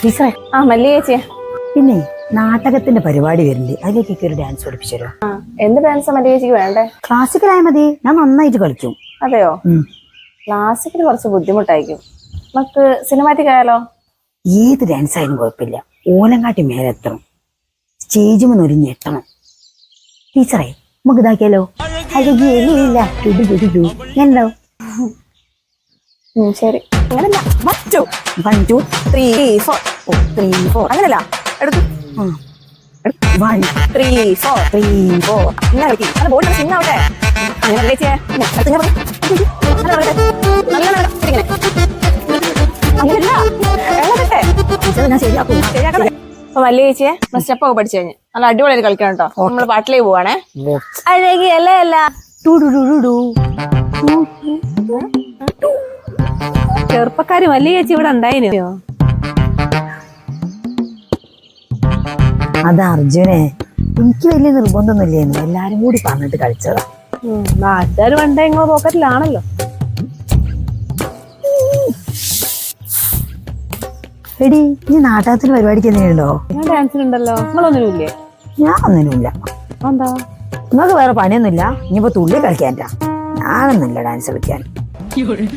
ടീച്ചറെ ആ മല്ലി പിന്നെ നാടകത്തിന്റെ പരിപാടി വരുന്നുണ്ട് അതിലേക്കൊക്കെ ഒരു ഡാൻസ് പഠിപ്പിച്ചു തരുമോ ആ എന്ത് ഡാൻസ് മല്ലി ചേച്ചിക്ക് വേണ്ടേ? ക്ലാസിക്കലായ മതി. ഞാൻ നന്നായിട്ട് കളിക്കും. അതെയോ? ഉം. ക്ലാസിക്കൽ കുറച്ച് ബുദ്ധിമുട്ടായിരിക്കും. നമുക്ക് സിനിമാറ്റിക് ആയാലോ? ഏത് ഡാൻസ് ആയാലും കുഴപ്പമില്ല. ഓലങ്കാട്ടി മേലെത്തണം സ്റ്റേജുമെന്ന് ഒരു ഞെട്ടണം ടീച്ചറെ നമുക്ക് ഇതാക്കിയാലോ? അഴകിയില്ല ടുടു ടുടു ടു ഞാനുണ്ടാവും ഉം, ശരി. അങ്ങനല്ല. മറ്റു one two three four three four അങ്ങനല്ല. എടുത്തു. One three four three four ഇങ്ങനെ കളിക്കും അത് ബോർഡിൽ സിംഗ് ആവട്ടെ. അങ്ങനെ. അങ്ങനെ. അങ്ങനല്ല. ഞാൻ ശരിയാക്കും. അപ്പൊ വലിയ ചേച്ചിയെ സ്റ്റെപ്പ് ഒക്കെ പഠിച്ചു കഴിഞ്ഞു. നല്ല അടിപൊളിയായിട്ട് കളിക്കണം കേട്ടോ. നമ്മൾ പാട്ടിലേക്ക് പോവാണേ. അഴകിയല്ലേ അല്ല അല്ല ടു ടു ടു ടു. ചെറുപ്പക്കാര് വലിയ ചേച്ചി ഇവിടെ ഉണ്ടായിനോ? അത് അർജുനെ എനിക്ക് വലിയ നിർബന്ധമൊന്നുമില്ലായിരുന്നു എല്ലാരും കൂടി പറഞ്ഞിട്ട് കളിച്ചതാ. നാട്ടുകാർ പണ്ടേ നിങ്ങളെ പോക്കറ്റിലാണല്ലോ. എടി ഇനി നാട്ടകത്തിന് പരിപാടിക്ക് എന്തെങ്കിലുണ്ടോ ഞാൻ ഡാൻസിനുണ്ടല്ലോ നിങ്ങളൊന്നുമില്ലേ ഞാൻ ഒന്നിനുമില്ല. എന്താ നിങ്ങൾക്ക് വേറെ പണിയൊന്നുമില്ല? ഇനിയിപ്പോ തുള്ളി കളിക്കാൻ ഞാനൊന്നുമില്ല ഡാൻസ് കളിക്കാൻ. 有人。